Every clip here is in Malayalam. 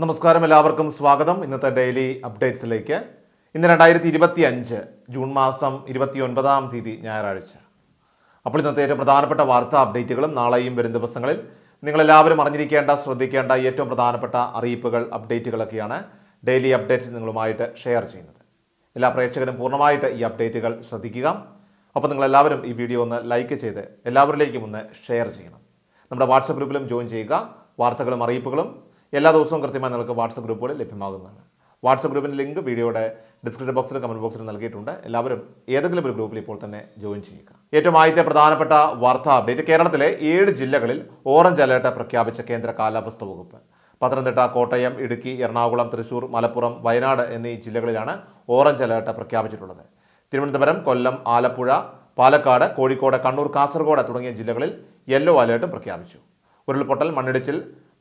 നമസ്കാരം എല്ലാവർക്കും സ്വാഗതം. ഇന്നത്തെ ഡെയിലി അപ്ഡേറ്റ്സിലേക്ക്. ഇന്ന് രണ്ടായിരത്തി ഇരുപത്തി അഞ്ച് ജൂൺ മാസം ഇരുപത്തി ഒൻപതാം തീയതി ഞായറാഴ്ച. അപ്പോൾ ഇന്നത്തെ ഏറ്റവും പ്രധാനപ്പെട്ട വാർത്താ അപ്ഡേറ്റുകളും നാളെയും വരും ദിവസങ്ങളിൽ നിങ്ങളെല്ലാവരും അറിഞ്ഞിരിക്കേണ്ട ശ്രദ്ധിക്കേണ്ട ഏറ്റവും പ്രധാനപ്പെട്ട അറിയിപ്പുകൾ അപ്ഡേറ്റുകളൊക്കെയാണ് ഡെയിലി അപ്ഡേറ്റ്സ് നിങ്ങളുമായിട്ട് ഷെയർ ചെയ്യുന്നത്. എല്ലാ പ്രേക്ഷകരും പൂർണമായിട്ട് ഈ അപ്ഡേറ്റുകൾ ശ്രദ്ധിക്കുക. അപ്പോൾ നിങ്ങളെല്ലാവരും ഈ വീഡിയോ ഒന്ന് ലൈക്ക് ചെയ്ത് എല്ലാവരിലേക്കും ഒന്ന് ഷെയർ ചെയ്യണം. നമ്മുടെ വാട്സപ്പ് ഗ്രൂപ്പിലും ജോയിൻ ചെയ്യുക. വാർത്തകളും അറിയിപ്പുകളും എല്ലാ ദിവസവും കൃത്യമായി നിങ്ങൾക്ക് വാട്സപ്പ് ഗ്രൂപ്പുകളിൽ ലഭ്യമാകുന്നതാണ്. വാട്സപ്പ് ഗ്രൂപ്പിന്റെ ലിങ്ക് വീഡിയോയുടെ ഡിസ്ക്രിപ്ഷൻ ബോക്സിലും കമന്റ് ബോക്സിലും നൽകിയിട്ടുണ്ട്. എല്ലാവരും ഏതെങ്കിലും ഒരു ഗ്രൂപ്പിൽ ഇപ്പോൾ തന്നെ ജോയിൻ ചെയ്യുക. ഏറ്റവും ആദ്യത്തെ പ്രധാനപ്പെട്ട വാർത്താ അപ്ഡേറ്റ് കേരളത്തിലെ ഏഴ് ജില്ലകളിൽ ഓറഞ്ച് അലേർട്ട് പ്രഖ്യാപിച്ച കേന്ദ്ര കാലാവസ്ഥ വകുപ്പ്. പത്തനംതിട്ട കോട്ടയം ഇടുക്കി എറണാകുളം തൃശൂർ മലപ്പുറം വയനാട് എന്നീ ജില്ലകളിലാണ് ഓറഞ്ച് അലേർട്ട് പ്രഖ്യാപിച്ചിട്ടുള്ളത്. തിരുവനന്തപുരം കൊല്ലം ആലപ്പുഴ പാലക്കാട് കോഴിക്കോട് കണ്ണൂർ കാസർഗോഡ് തുടങ്ങിയ ജില്ലകളിൽ യെല്ലോ അലേർട്ടും പ്രഖ്യാപിച്ചു. ഉരുൾപൊട്ടൽ മണ്ണിടിച്ചിൽ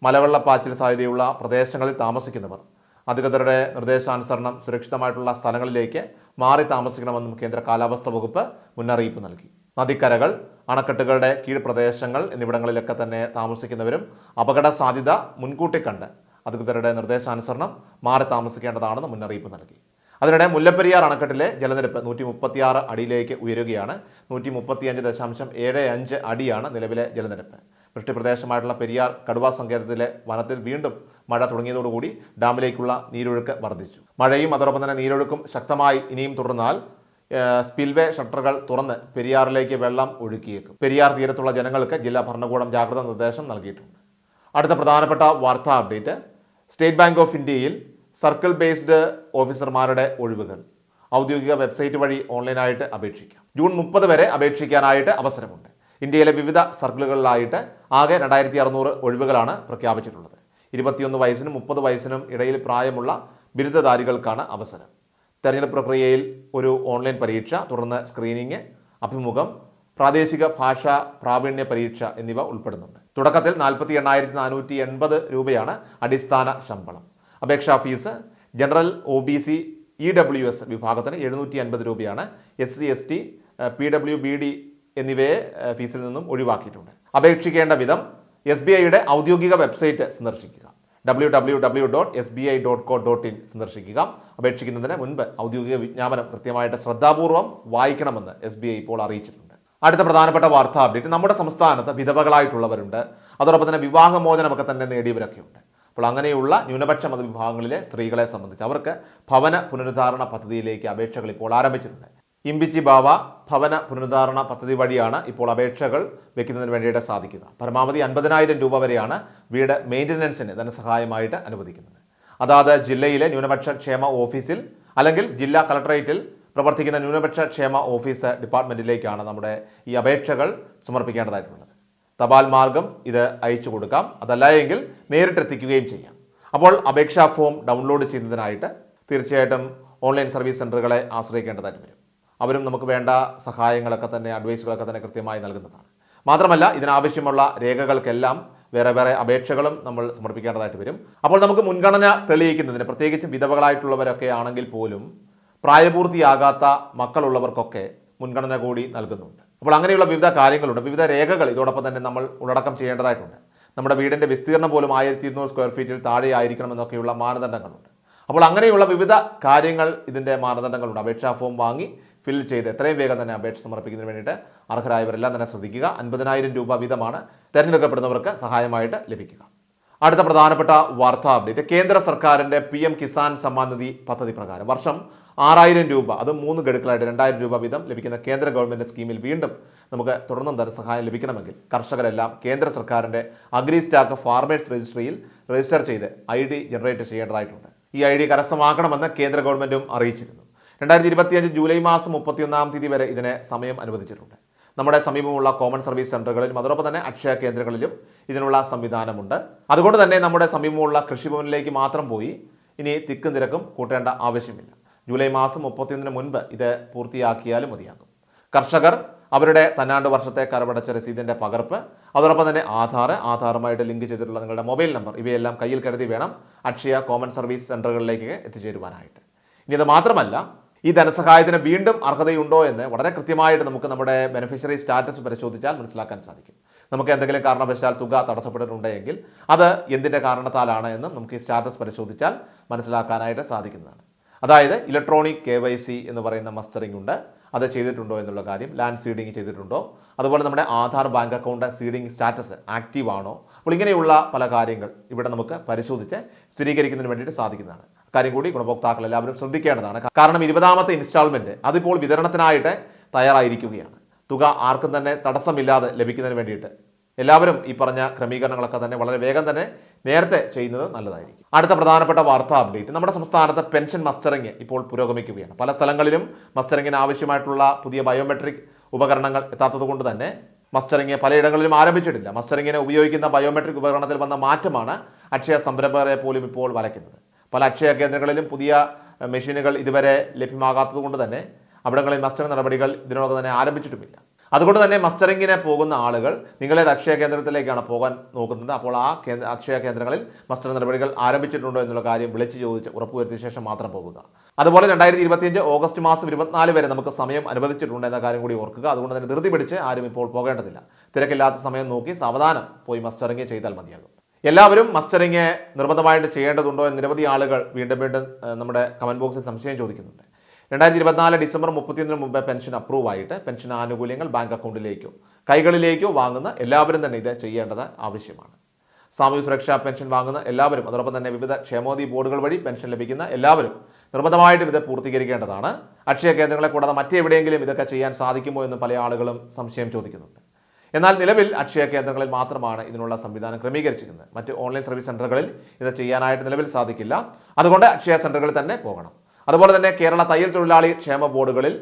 മലവെള്ളപ്പാച്ചിൽ സാധ്യതയുള്ള പ്രദേശങ്ങളിൽ താമസിക്കുന്നവർ. അധികൃതരുടെ നിർദ്ദേശാനുസരണം സുരക്ഷിതമായിട്ടുള്ള സ്ഥലങ്ങളിലേക്ക് മാറി താമസിക്കണമെന്നും കേന്ദ്ര കാലാവസ്ഥാ വകുപ്പ് മുന്നറിയിപ്പ് നൽകി. നദിക്കരകൾ അണക്കെട്ടുകളുടെ കീഴ്പ്രദേശങ്ങൾ എന്നിവിടങ്ങളിലൊക്കെ തന്നെ താമസിക്കുന്നവരും അപകട സാധ്യത മുൻകൂട്ടി കണ്ട് അധികൃതരുടെ നിർദ്ദേശാനുസരണം മാറി താമസിക്കേണ്ടതാണെന്ന് മുന്നറിയിപ്പ് നൽകി. അതിനിടെ മുല്ലപ്പെരിയാർ അണക്കെട്ടിലെ ജലനിരപ്പ് നൂറ്റി മുപ്പത്തിയാറ് അടിയിലേക്ക് ഉയരുകയാണ്. നൂറ്റി മുപ്പത്തിയഞ്ച് ദശാംശം ഏഴ് അഞ്ച് അടിയാണ് നിലവിലെ ജലനിരപ്പ്. വൃഷ്ടിപ്രദേശമായിട്ടുള്ള പെരിയാർ കടുവ സങ്കേതത്തിലെ വനത്തിൽ വീണ്ടും മഴ തുടങ്ങിയതോടുകൂടി ഡാമിലേക്കുള്ള നീരൊഴുക്ക് വർദ്ധിച്ചു. മഴയും അതോടൊപ്പം തന്നെ നീരൊഴുക്കും ശക്തമായി ഇനിയും തുടർന്നാൽ സ്പിൽവേ ഷട്ടറുകൾ തുറന്ന് പെരിയാറിലേക്ക് വെള്ളം ഒഴുക്കിയേക്കും. പെരിയാർ തീരത്തുള്ള ജനങ്ങൾക്ക് ജില്ലാ ഭരണകൂടം ജാഗ്രതാ നിർദ്ദേശം നൽകിയിട്ടുണ്ട്. അടുത്ത പ്രധാനപ്പെട്ട വാർത്താ അപ്ഡേറ്റ്. സ്റ്റേറ്റ് ബാങ്ക് ഓഫ് ഇന്ത്യയിൽ സർക്കിൾ ബേസ്ഡ് ഓഫീസർമാരുടെ ഒഴിവുകൾ. ഔദ്യോഗിക വെബ്സൈറ്റ് വഴി ഓൺലൈനായിട്ട് അപേക്ഷിക്കാം. ജൂൺ മുപ്പത് വരെ അപേക്ഷിക്കാനായിട്ട് അവസരമുണ്ട്. ഇന്ത്യയിലെ വിവിധ സർക്കിളുകളിലായിട്ട് ആകെ രണ്ടായിരത്തി അറുന്നൂറ് ഒഴിവുകളാണ് പ്രഖ്യാപിച്ചിട്ടുള്ളത്. ഇരുപത്തിയൊന്ന് വയസ്സിനും മുപ്പത് വയസ്സിനും ഇടയിൽ പ്രായമുള്ള ബിരുദധാരികൾക്കാണ് അവസരം. തെരഞ്ഞെടുപ്പ് പ്രക്രിയയിൽ ഒരു ഓൺലൈൻ പരീക്ഷ തുടർന്ന് സ്ക്രീനിങ് അഭിമുഖം പ്രാദേശിക ഭാഷാ പ്രാവീണ്യ പരീക്ഷ എന്നിവ ഉൾപ്പെടുന്നുണ്ട്. തുടക്കത്തിൽ നാൽപ്പത്തി എണ്ണായിരത്തി നാനൂറ്റി എൺപത് രൂപയാണ് അടിസ്ഥാന ശമ്പളം. അപേക്ഷാ fees general O B C E W S വിഭാഗത്തിന് എഴുന്നൂറ്റി അൻപത് രൂപയാണ്. S C S T P W B D എന്നിവയെ ഫീസിൽ നിന്നും ഒഴിവാക്കിയിട്ടുണ്ട്. അപേക്ഷിക്കേണ്ട വിധം എസ് ബി ഐയുടെ ഔദ്യോഗിക വെബ്സൈറ്റ് സന്ദർശിക്കുക. W W W dot S B I dot co dot in സന്ദർശിക്കുക. അപേക്ഷിക്കുന്നതിന് മുൻപ് ഔദ്യോഗിക വിജ്ഞാപനം കൃത്യമായിട്ട് ശ്രദ്ധാപൂർവം വായിക്കണമെന്ന് എസ് ബി ഐ ഇപ്പോൾ അറിയിച്ചിട്ടുണ്ട്. അടുത്ത പ്രധാനപ്പെട്ട വാർത്താ അപ്ഡേറ്റ്. നമ്മുടെ സംസ്ഥാനത്ത് വിധവകളായിട്ടുള്ളവരുണ്ട്. അതോടൊപ്പം തന്നെ വിവാഹമോചനമൊക്കെ തന്നെ നേടിയവരൊക്കെയുണ്ട്. അപ്പോൾ അങ്ങനെയുള്ള ന്യൂനപക്ഷ മതവിഭാഗങ്ങളിലെ സ്ത്രീകളെ സംബന്ധിച്ച് അവർക്ക് ഭവന പുനരുദ്ധാരണ പദ്ധതിയിലേക്ക് അപേക്ഷകൾ ഇപ്പോൾ ആരംഭിച്ചിട്ടുണ്ട്. ഇമ്പിച്ചി ബാവ ഭവന പുനരുദ്ധാരണ പദ്ധതി വഴിയാണ് ഇപ്പോൾ അപേക്ഷകൾ വെക്കുന്നതിന് വേണ്ടിയിട്ട് സാധിക്കുക പരമാവധി അൻപതിനായിരം രൂപ വരെയാണ് വീട് മെയിന്റനൻസിന് ധനസഹായമായിട്ട് അനുവദിക്കുന്നത്. അതാത് ജില്ലയിലെ ന്യൂനപക്ഷ ക്ഷേമ ഓഫീസിൽ അല്ലെങ്കിൽ ജില്ലാ കളക്ടറേറ്റിൽ പ്രവർത്തിക്കുന്ന ന്യൂനപക്ഷ ക്ഷേമ ഓഫീസ് ഡിപ്പാർട്ട്മെന്റിലേക്കാണ് നമ്മുടെ ഈ അപേക്ഷകൾ സമർപ്പിക്കേണ്ടതായിട്ടുള്ളത്. തപാൽ മാർഗം ഇത് അയച്ചു കൊടുക്കാം. അതല്ല എങ്കിൽ നേരിട്ടെത്തിക്കുകയും ചെയ്യാം. അപ്പോൾ അപേക്ഷാ ഫോം ഡൗൺലോഡ് ചെയ്യുന്നതിനായിട്ട് തീർച്ചയായിട്ടും ഓൺലൈൻ സർവീസ് സെന്ററുകളെ ആശ്രയിക്കേണ്ടതായിട്ട് വരും. അവരും നമുക്ക് വേണ്ട സഹായങ്ങളൊക്കെ തന്നെ അഡ്വൈസുകളൊക്കെ തന്നെ കൃത്യമായി നൽകുന്നതാണ്. മാത്രമല്ല ഇതിനാവശ്യമുള്ള രേഖകൾക്കെല്ലാം വേറെ വേറെ അപേക്ഷകളും നമ്മൾ സമർപ്പിക്കേണ്ടതായിട്ട് വരും. അപ്പോൾ നമുക്ക് മുൻഗണന തെളിയിക്കുന്നതിന് പ്രത്യേകിച്ചും വിധവകളായിട്ടുള്ളവരൊക്കെ ആണെങ്കിൽ പോലും പ്രായപൂർത്തിയാകാത്ത മക്കളുള്ളവർക്കൊക്കെ മുൻഗണന കൂടി നൽകുന്നുണ്ട്. അപ്പോൾ അങ്ങനെയുള്ള വിവിധ കാര്യങ്ങളുണ്ട്. വിവിധ രേഖകൾ ഇതോടൊപ്പം തന്നെ നമ്മൾ ഉള്ളടക്കം ചെയ്യേണ്ടതായിട്ടുണ്ട്. നമ്മുടെ വീടിന്റെ വിസ്തീർണം പോലും ആയിരത്തി ഇരുന്നൂറ് സ്ക്വയർ ഫീറ്റിൽ താഴെ ആയിരിക്കണം ആയിരിക്കണമെന്നൊക്കെയുള്ള മാനദണ്ഡങ്ങളുണ്ട്. അപ്പോൾ അങ്ങനെയുള്ള വിവിധ കാര്യങ്ങൾ ഇതിന്റെ മാനദണ്ഡങ്ങളുണ്ട്. അപേക്ഷാ ഫോം വാങ്ങി ഫിൽ ചെയ്ത് എത്രയും വേഗം തന്നെ അപേക്ഷ സമർപ്പിക്കുന്നതിന് വേണ്ടിയിട്ട് അർഹരായവരെല്ലാം തന്നെ ശ്രദ്ധിക്കുക. അൻപതിനായിരം രൂപ വീതമാണ് തിരഞ്ഞെടുക്കപ്പെടുന്നവർക്ക് സഹായമായിട്ട് ലഭിക്കുക. അടുത്ത പ്രധാനപ്പെട്ട വാർത്താ അപ്ഡേറ്റ്. കേന്ദ്ര സർക്കാരിന്റെ പി എം കിസാൻ സമ്മാൻ നിധി പദ്ധതി പ്രകാരം വർഷം ആറായിരം രൂപ അത് മൂന്ന് ഗഡുക്കളായിട്ട് രണ്ടായിരം രൂപ വീതം ലഭിക്കുന്ന കേന്ദ്ര ഗവൺമെന്റ് സ്കീമിൽ വീണ്ടും നമുക്ക് തുടർന്നും ധനസഹായം ലഭിക്കണമെങ്കിൽ കർഷകരെല്ലാം കേന്ദ്ര സർക്കാരിന്റെ അഗ്രി സ്റ്റാക്ക് ഫാർമേഴ്സ് രജിസ്ട്രിയിൽ രജിസ്റ്റർ ചെയ്ത് ഐ ഡി ജനറേറ്റ് ചെയ്യേണ്ടതായിട്ടുണ്ട്. ഈ ഐ ഡി കരസ്ഥമാക്കണമെന്ന് കേന്ദ്ര ഗവൺമെന്റും അറിയിച്ചിരുന്നു. രണ്ടായിരത്തി ഇരുപത്തിയഞ്ച് ജൂലൈ മാസം മുപ്പത്തിയൊന്നാം തീയതി വരെ ഇതിന് സമയം അനുവദിച്ചിട്ടുണ്ട്. നമ്മുടെ സമീപമുള്ള കോമൺ സർവീസ് സെന്ററുകളിലും അതോടൊപ്പം തന്നെ അക്ഷയ കേന്ദ്രങ്ങളിലും ഇതിനുള്ള സംവിധാനമുണ്ട്. അതുകൊണ്ട് തന്നെ നമ്മുടെ സമീപമുള്ള കൃഷിഭവനിലേക്ക് മാത്രം പോയി ഇനി തിക്കും തിരക്കും കൂട്ടേണ്ട ആവശ്യമില്ല. ജൂലൈ മാസം മുപ്പത്തിയൊന്നിന് മുൻപ് ഇത് പൂർത്തിയാക്കിയാലും മതിയാകും. കർഷകർ അവരുടെ തന്നാണ്ട് വർഷത്തെ കരമടച്ച രസീതിന്റെ പകർപ്പ് അതോടൊപ്പം തന്നെ ആധാർ ആധാറുമായിട്ട് ലിങ്ക് ചെയ്തിട്ടുള്ള നിങ്ങളുടെ മൊബൈൽ നമ്പർ ഇവയെല്ലാം കയ്യിൽ കരുതി വേണം അക്ഷയ കോമൺ സർവീസ് സെന്ററുകളിലേക്ക് എത്തിച്ചേരുവാനായിട്ട്. ഇനി അത് മാത്രമല്ല ഈ ധനസഹായത്തിന് വീണ്ടും അർഹതയുണ്ടോ എന്ന് വളരെ കൃത്യമായിട്ട് നമുക്ക് നമ്മുടെ ബെനിഫിഷ്യറി സ്റ്റാറ്റസ് പരിശോധിച്ചാൽ മനസ്സിലാക്കാൻ സാധിക്കും. നമുക്ക് എന്തെങ്കിലും കാരണവശാൽ തുക തടസ്സപ്പെട്ടിട്ടുണ്ടെങ്കിൽ അത് എന്തിന്റെ കാരണത്താലാണ് എന്നും നമുക്ക് ഈ സ്റ്റാറ്റസ് പരിശോധിച്ചാൽ മനസ്സിലാക്കാനായിട്ട് സാധിക്കുന്നതാണ്. അതായത് ഇലക്ട്രോണിക് കെ വൈ സി എന്ന് പറയുന്ന മസ്റ്ററിംഗ് ഉണ്ട്. അത് ചെയ്തിട്ടുണ്ടോ എന്നുള്ള കാര്യം ലാൻഡ് സീഡിംഗ് ചെയ്തിട്ടുണ്ടോ അതുപോലെ നമ്മുടെ Aadhaar bank account seeding status active ആണോ അപ്പോൾ ഇങ്ങനെയുള്ള പല കാര്യങ്ങൾ ഇവിടെ നമുക്ക് പരിശോധിച്ച് സ്ഥിരീകരിക്കുന്നതിന് വേണ്ടിയിട്ട് സാധിക്കുന്നതാണ്. കാര്യം കൂടി ഗുണഭോക്താക്കൾ എല്ലാവരും ശ്രദ്ധിക്കേണ്ടതാണ്. കാരണം ഇരുപതാമത്തെ ഇൻസ്റ്റാൾമെന്റ് അതിപ്പോൾ വിതരണത്തിനായിട്ട് തയ്യാറായിരിക്കുകയാണ്. തുക ആർക്കും തന്നെ തടസ്സമില്ലാതെ ലഭിക്കുന്നതിന് വേണ്ടിയിട്ട്. എല്ലാവരും ഈ പറഞ്ഞ ക്രമീകരണങ്ങളൊക്കെ തന്നെ വളരെ വേഗം തന്നെ നേരത്തെ ചെയ്യുന്നത് നല്ലതായിരിക്കും. അടുത്ത പ്രധാനപ്പെട്ട വാർത്താ അപ്ഡേറ്റ് നമ്മുടെ സംസ്ഥാനത്ത് പെൻഷൻ മസ്റ്ററിംഗ് ഇപ്പോൾ പുരോഗമിക്കുകയാണ്. പല സ്ഥലങ്ങളിലും മസ്റ്ററിങ്ങിന് ആവശ്യമായിട്ടുള്ള പുതിയ ബയോമെട്രിക് ഉപകരണങ്ങൾ എത്താത്തതുകൊണ്ട് തന്നെ മസ്റ്ററിങ് പലയിടങ്ങളിലും ആരംഭിച്ചിട്ടില്ല. മസ്റ്ററിങ്ങിനെ ഉപയോഗിക്കുന്ന ബയോമെട്രിക് ഉപകരണത്തിൽ വന്ന മാറ്റമാണ് അക്ഷയ സംരംഭകരെ പോലും ഇപ്പോൾ വലയ്ക്കുന്നത്. പല അക്ഷയ കേന്ദ്രങ്ങളിലും പുതിയ മെഷീനുകൾ ഇതുവരെ ലഭ്യമാകാത്തത് കൊണ്ട് തന്നെ അവിടങ്ങളിൽ മസ്റ്ററിംഗ് നടപടികൾ ഇതിനോടൊപ്പം തന്നെ ആരംഭിച്ചിട്ടുമില്ല. അതുകൊണ്ട് തന്നെ മസ്റ്ററിങ്ങിന് പോകുന്ന ആളുകൾ നിങ്ങളെ അക്ഷയ കേന്ദ്രത്തിലേക്കാണ് പോകാൻ നോക്കുന്നത്. അപ്പോൾ ആ കേന്ദ്ര അക്ഷയ കേന്ദ്രങ്ങളിൽ മസ്റ്ററിംഗ് നടപടികൾ ആരംഭിച്ചിട്ടുണ്ടോ എന്നുള്ള കാര്യം വിളിച്ച് ചോദിച്ച് ഉറപ്പുവരുത്തിയ ശേഷം മാത്രം പോകുക അതുപോലെ രണ്ടായിരത്തി ഇരുപത്തിയഞ്ച് ഓഗസ്റ്റ് മാസം ഇരുപത്തിനാല് വരെ നമുക്ക് സമയം അനുവദിച്ചിട്ടുണ്ട് എന്ന കാര്യം കൂടി ഓർക്കുക. അതുകൊണ്ട് തന്നെ ധൃതി പിടിച്ച് ആരും ഇപ്പോൾ പോകേണ്ടതില്ല. തിരക്കില്ലാത്ത സമയം നോക്കി സാവധാനം പോയി മസ്റ്ററിങ് ചെയ്താൽ മതിയാകും. എല്ലാവരും മസ്റ്ററിങ് നിർബന്ധമായിട്ട് ചെയ്യേണ്ടതുണ്ടോ എന്ന് നിരവധി ആളുകൾ വീണ്ടും വീണ്ടും നമ്മുടെ കമന്റ് ബോക്സിൽ സംശയം ചോദിക്കുന്നുണ്ട്. രണ്ടായിരത്തി ഇരുപത്തിനാല് ഡിസംബർ മുപ്പത്തിയൊന്നിന് മുമ്പ് പെൻഷൻ അപ്രൂവ് ആയിട്ട് പെൻഷൻ ആനുകൂല്യങ്ങൾ ബാങ്ക് അക്കൗണ്ടിലേക്കോ കൈകളിലേക്കോ വാങ്ങുന്ന എല്ലാവരും തന്നെ ഇത് ചെയ്യേണ്ടത് ആവശ്യമാണ്. സാമൂഹ്യ സുരക്ഷാ പെൻഷൻ വാങ്ങുന്ന എല്ലാവരും അതോടൊപ്പം തന്നെ വിവിധ ക്ഷേമോദി ബോർഡുകൾ വഴി പെൻഷൻ ലഭിക്കുന്ന എല്ലാവരും നിർബന്ധമായിട്ടും ഇത് പൂർത്തീകരിക്കേണ്ടതാണ്. അക്ഷയ കേന്ദ്രങ്ങളെ കൂടാതെ മറ്റെവിടെയെങ്കിലും ഇതൊക്കെ ചെയ്യാൻ സാധിക്കുമോ എന്ന് പല ആളുകളും സംശയം ചോദിക്കുന്നുണ്ട്. എന്നാൽ നിലവിൽ അക്ഷയ കേന്ദ്രങ്ങളിൽ മാത്രമാണ് ഇതിനുള്ള സംവിധാനം ക്രമീകരിച്ചിരിക്കുന്നത്. മറ്റ് ഓൺലൈൻ സർവീസ് സെന്ററുകളിൽ ഇത് ചെയ്യാനായിട്ട് നിലവിൽ സാധിക്കില്ല. അതുകൊണ്ട് അക്ഷയ സെന്ററുകളിൽ തന്നെ പോകണം. അതുപോലെ തന്നെ കേരള തയ്യൽ തൊഴിലാളി ക്ഷേമ ബോർഡുകളിൽ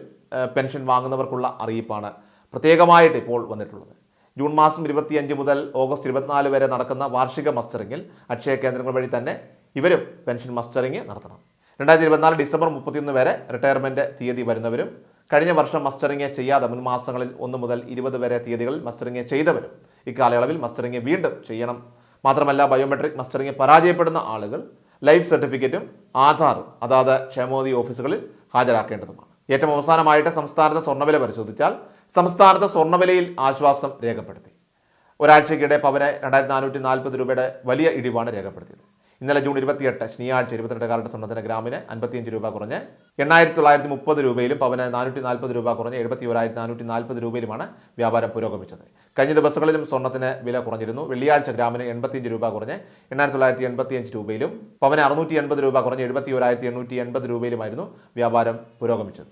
പെൻഷൻ വാങ്ങുന്നവർക്കുള്ള അറിയിപ്പാണ് പ്രത്യേകമായിട്ട് ഇപ്പോൾ വന്നിട്ടുള്ളത്. ജൂൺ മാസം ഇരുപത്തിയഞ്ച് മുതൽ ഓഗസ്റ്റ് ഇരുപത്തിനാല് വരെ നടക്കുന്ന വാർഷിക മസ്റ്ററിങ്ങിൽ അക്ഷയ കേന്ദ്രങ്ങൾ വഴി തന്നെ ഇവരും പെൻഷൻ മസ്റ്ററിങ് നടത്തണം. രണ്ടായിരത്തി ഇരുപത്തിനാല് ഡിസംബർ മുപ്പത്തിയൊന്ന് വരെ റിട്ടയർമെന്റ് തീയതി വരുന്നവരും കഴിഞ്ഞ വർഷം മസ്റ്ററിങ് ചെയ്യാതെ മുൻ മാസങ്ങളിൽ ഒന്ന് മുതൽ ഇരുപത് വരെ തീയതികളിൽ മസ്റ്ററിങ് ചെയ്തവരും. ഇക്കാലയളവിൽ മസ്റ്ററിങ് വീണ്ടും ചെയ്യണം. മാത്രമല്ല ബയോമെട്രിക് മസ്റ്ററിങ് പരാജയപ്പെടുന്ന ആളുകൾ ലൈഫ് സർട്ടിഫിക്കറ്റും ആധാറും അതാത് ക്ഷേമോദി ഓഫീസുകളിൽ ഹാജരാക്കേണ്ടതുമാണ്. ഏറ്റവും അവസാനമായിട്ട് സംസ്ഥാനത്തെ സ്വർണവില പരിശോധിച്ചാൽ സംസ്ഥാനത്തെ സ്വർണവിലയിൽ ആശ്വാസം രേഖപ്പെടുത്തി. ഒരാഴ്ചയ്ക്കിടെ പവന് രണ്ടായിരത്തി നാനൂറ്റി നാൽപ്പത് രൂപയുടെ വലിയ ഇടിവാണ് രേഖപ്പെടുത്തിയത്. ഇന്നലെ ജൂൺ ഇരുപത്തിയെട്ട് ശനിയാഴ്ച ഇരുപത്തിരണ്ട് കാലത്ത് സ്വർണത്തിന് ഗ്രാമിന് അൻപത്തിയഞ്ച് രൂപ കുറഞ്ഞ് എണ്ണായിരത്തി തൊള്ളായിരത്തി മുപ്പത് രൂപയിലും പവന് നാനൂറ്റി നാൽപ്പത് രൂപ കുറഞ്ഞ് എഴുപത്തി ഒരായിരത്തി നാനൂറ്റി നാൽപ്പത് രൂപയിലുമാണ് വ്യാപാരം പുരോഗമിച്ചത്. കഴിഞ്ഞ ദിവസങ്ങളിലും സ്വർണത്തിന് വില കുറഞ്ഞിരുന്നു. വെള്ളിയാഴ്ച ഗ്രാമിന് എൺപത്തിയഞ്ച് രൂപ കുറഞ്ഞ് എണ്ണായിരത്തി തൊള്ളായിരത്തി എൺപത്തിയഞ്ച് രൂപയിലും പവന് അറുന്നൂറ്റി എൺപത് രൂപ കുറഞ്ഞ് എഴുപത്തി ഒരായിരത്തി എണ്ണൂറ്റി എൺപത് രൂപയിലുമായിരുന്നു വ്യാപാരം പുരോഗമിച്ചത്.